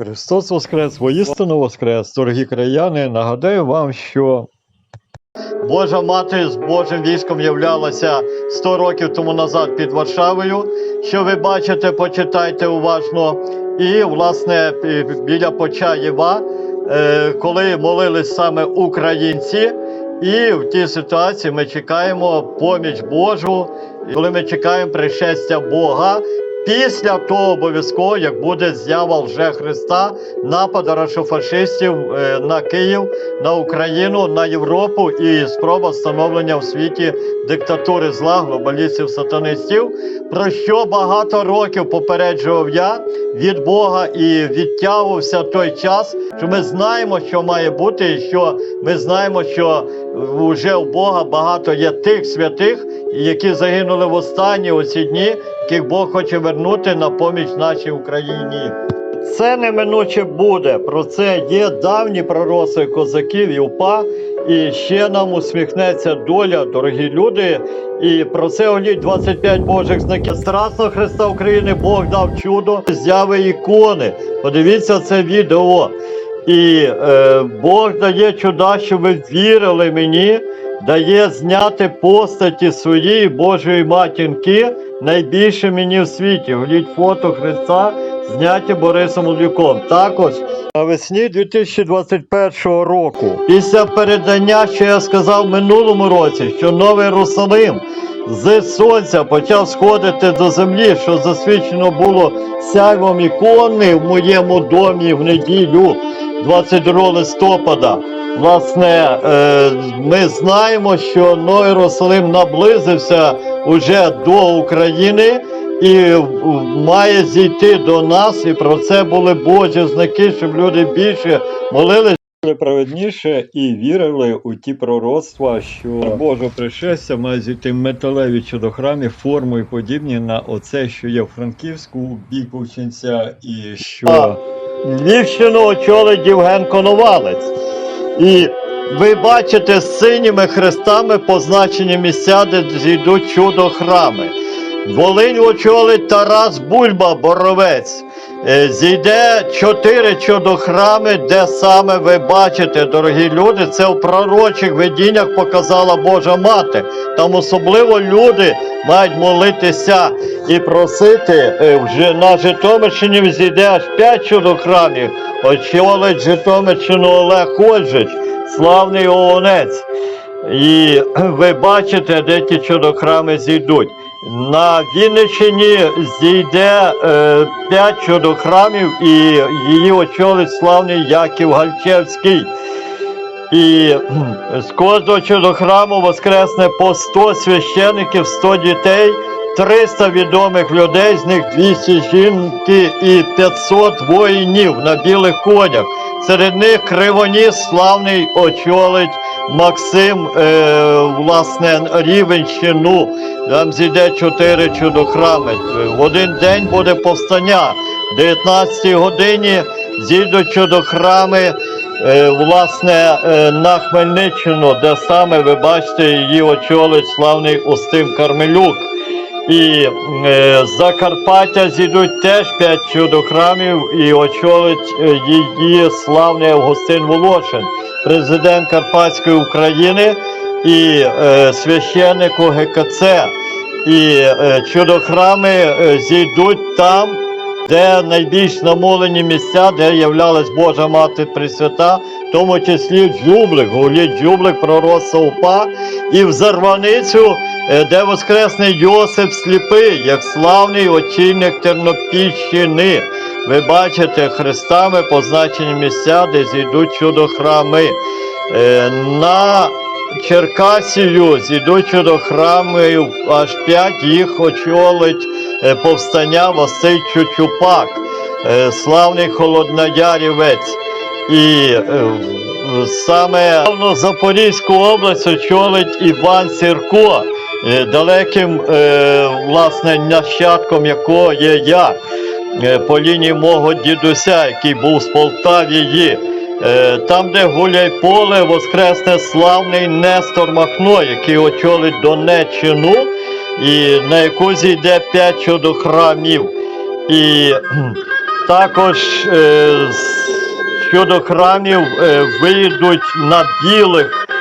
Христос Воскрес, воістину Воскрес, дорогі краяни. Нагадаю вам, що Божа мати з Божим військом являлася 100 років тому назад під Варшавою. Що ви бачите, почитайте уважно. І, власне, біля Почаєва, е, коли молились саме українці, і в тій ситуації ми чекаємо поміч Божу, коли ми чекаємо пришестя Бога. Після того обов'язково, як буде з'ява лже Христа, напад рашофашистів е, на Київ, на Україну, на Європу і спроба встановлення в світі диктатури зла, глобалістів, сатанистів, про що багато років попереджував я від Бога і відтягувався той час, що ми знаємо, що має бути, і що ми знаємо, що вже у Бога багато є тих святих, які загинули в останні оці дні, яких Бог хоче вернути на поміч нашій Україні. Це неминуче буде. Про це є давні пророцтва козаків і упа. І ще нам усміхнеться доля, дорогі люди. І про це голіть 25 Божих знаків. Страсно Христа України Бог дав чудо, зяви ікони. Подивіться це відео. І е, Бог дає чуда, щоб ви вірили мені, дає зняти постаті своєї Божої матінки найбільше мені в світі. Гліть фото Христа, зняті Борисом Луком. Також навесні 2021 року, після передання, що я сказав минулому році, що Новий Єрусалим з сонця почав сходити до землі, що засвідчено було сяйвом ікони в моєму домі в неділю 22 листопада. Власне, е, ми знаємо, що Новий Єрусалим наблизився уже до України і має зійти до нас, і про це були Божі знаки, щоб люди більше молились. Праведніше і вірили у ті пророцтва, що Боже пришестя має зійти металеві чудохрамі, формою подібні на оце, що є в Франківську, у бік і що Львівщину очолить Євген Коновалець. І ви бачите з синіми хрестами позначені місця, де зійдуть чудо-храми. Волинь очолить Тарас Бульба, Боровець. Е, Зійде чотири чудохрами, де саме ви бачите, дорогі люди, це в пророчих видіннях показала Божа Мати. Там особливо люди мають молитися і просити. Е, Вже на Житомирщині зійде аж п'ять чудохрамів. Очолить Житомирщину Олег Ольжич, славний Олонець. І ви бачите, де ті чудохрами зійдуть. На Вінниччині зійде е, п'ять чудохрамів і її очолить славний Яків Гальчевський. І з кожного чудохраму воскресне по 100 священиків, 100 дітей, 300 відомих людей, з них 200 жінки і 500 воїнів на білих конях. Серед них Кривоніс славний очолить Максим, е, власне, Рівенщину. Там зійде чотири чудохрами. В один день буде повстання. В 19 годині зійдуть чудохрами. Е, власне, е, на Хмельниччину, де саме ви бачите, її очолить славний Устим Кармелюк. І е, з Закарпаття зійдуть теж п'ять чудохрамів і очолить е, її славний Августин Волошин, президент Карпатської України і е, священник УГКЦ. І е, чудохрами е, зійдуть там, де найбільш намолені місця, де являлась Божа Мати Пресвята, в тому числі Джублик, гуліть Джублик, пророцтво УПА, і в Зарваницю, де воскресний Йосип Сліпий, як славний очільник Тернопільщини. Ви бачите хрестами позначені місця, де зійдуть чудохрами. Е, На Черкасію зійдуть чудохрами, аж п'ять їх очолить е, повстання Василь Чучупак, е, славний холодноярівець. І е, саме Запорізьку область очолить Іван Сірко, е, далеким е, власне нащадком якого є я е, по лінії мого дідуся, який був з Полтавії. Е, Там, де гуляй поле, воскресне славний Нестор Махно, який очолить Донеччину, і на яку зійде п'ять чудохрамів. І також е, щодо храмів е, вийдуть на білих е,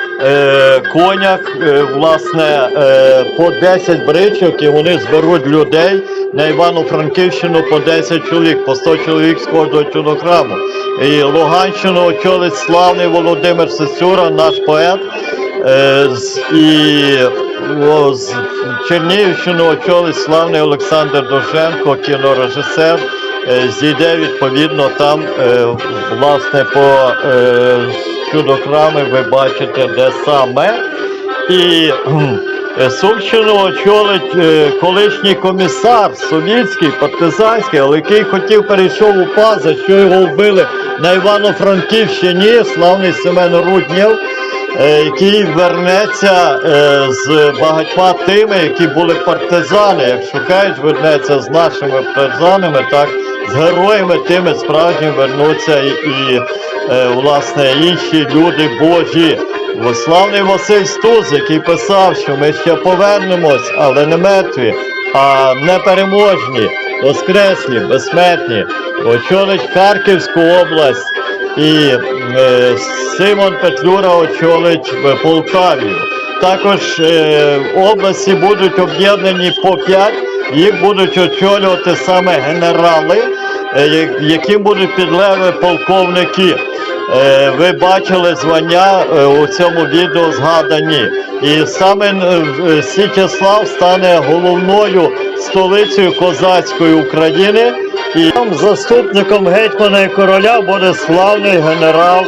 конях, е, власне, е, по 10 бричок, і вони зберуть людей на Івано-Франківщину по 10 чоловік, по 100 чоловік з кожного чудохраму. І Луганщину очолить славний Володимир Сесюра, наш поет. Е, і з Чернігівщину очолить славний Олександр Довженко, кінорежисер. Е, Зійде відповідно там, е, власне, по е, чудохрами ви бачите, де саме. І е, Сумщину очолить е, колишній комісар совєтський, партизанський, але який хотів перейшов у ПАЗ, за що його вбили на Івано-Франківщині, славний Семен Руднєв, е, який вернеться з багатьма тими, які були партизани. Як шукають, вернеться з нашими партизанами, так з героями тими справжніми вернуться і, е, власне інші люди Божі. Бо Славний Василь Стуз, який писав, що ми ще повернемось, але не мертві, а непереможні, воскреслі, безсмертні, очолить Харківську область і е, Симон Петлюра очолить е, Полтавію. Також е, області будуть об'єднані по п'ять, їх будуть очолювати саме генерали, е, я- яким будуть підлеглі полковники. Е, Ви бачили звання е, у цьому відео згадані. І саме Січеслав стане головною столицею козацької України. І заступником гетьмана і короля буде славний генерал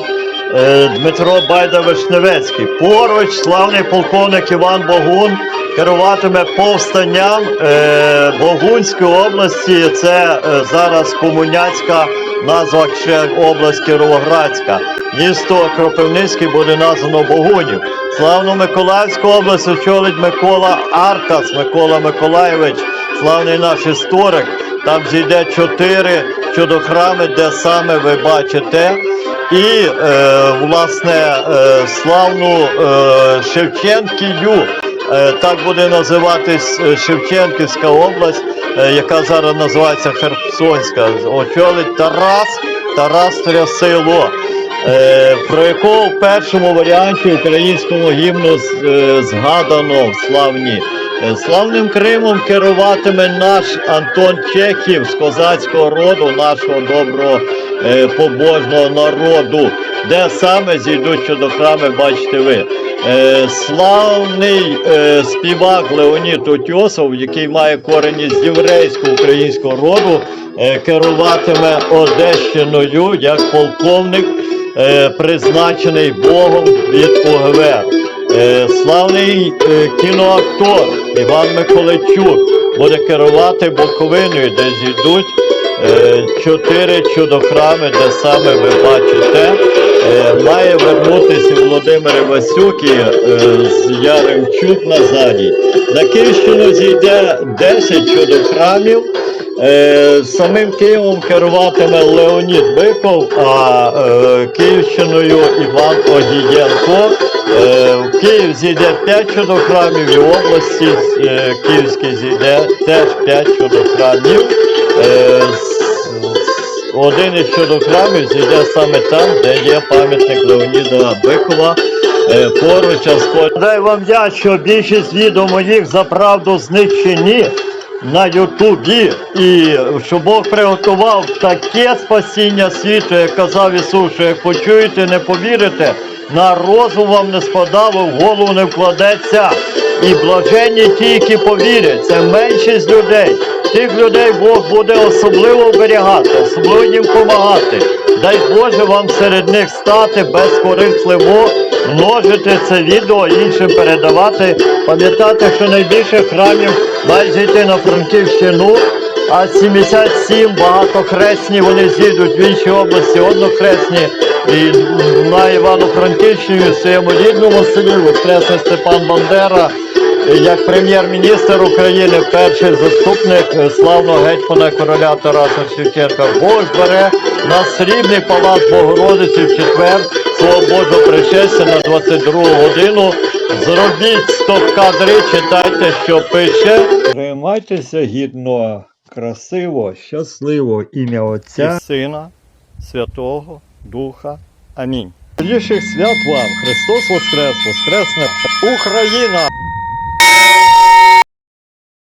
Дмитро Байда Вишневецький. Поруч славний полковник Іван Богун керуватиме повстанням е, Богунської області. Це е, зараз комуняцька назва ще область Кіровоградська. Місто Кропивницький буде названо Богунів. Славну Миколаївську область очолить Микола Аркас, Микола Миколаєвич, славний наш історик. Там зійде чотири чудохрами, де саме ви бачите. І е, власне е, славну е, Шевченкію, е, так буде називатись е, Шевченківська область, е, яка зараз називається Херсонська. Очолить Тарас, Тарас Трясило. Е, про якого в першому варіанті українському гімну е, згадано в славні. Е, Славним Кримом керуватиме наш Антон Чехів з козацького роду, нашого доброго е, побожного народу, де саме зійдуть чудохрами, бачите ви. Е, славний співак Леонід Утьосов, який має корені з єврейського українського роду, керуватиме Одещиною як полковник, призначений Богом від УГВР. Е, славний е, кіноактор Іван Миколайчук буде керувати Буковиною, де зійдуть е, чотири чудохрами, де саме ви бачите. Має вернутися Володимир Івасюк і з Яремчук на задній. На Київщину зійде 10 чудохрамів. Е, самим Києвом керуватиме Леонід Биков, а е, Київщиною Іван Огієнко. Е, в Київ зійде 5 чудохрамів, і в області е, Київській зійде теж 5 чудохрамів. Е, один із чудохрамів зійде саме там, де є пам'ятник Леоніда Бикова. Е, поруч. Дай вам я, що більшість відео моїх за правду знищені на Ютубі, і що Бог приготував таке спасіння світу, як казав Ісус, що як почуєте, не повірите, на розум вам не спадало, в голову не вкладеться. І блаженні ті, які повірять, це меншість людей. Тих людей Бог буде особливо оберігати, особливо їм допомагати. Дай Боже вам серед них стати безкорисливо, множити це відео іншим передавати. Пам'ятати, що найбільше храмів має зійти на Франківщину, а 77 багатохресні вони зійдуть в іншій області, однохресні. І на Івано-Франківщині в своєму рідному селі Воскресний Степан Бандера як прем'єр-міністр України, перший заступник славного гетьмана короля Тараса Шевченка. Бог бере на срібний палац Богородиці в четвер свого Божого пришестя на 22 годину. Зробіть стоп-кадри, читайте, що пише. Тримайтеся гідно красиво, щасливо ім'я Отця і Сина, Святого Духа. Амінь. Більших свят вам! Христос Воскрес! Воскресне Україна!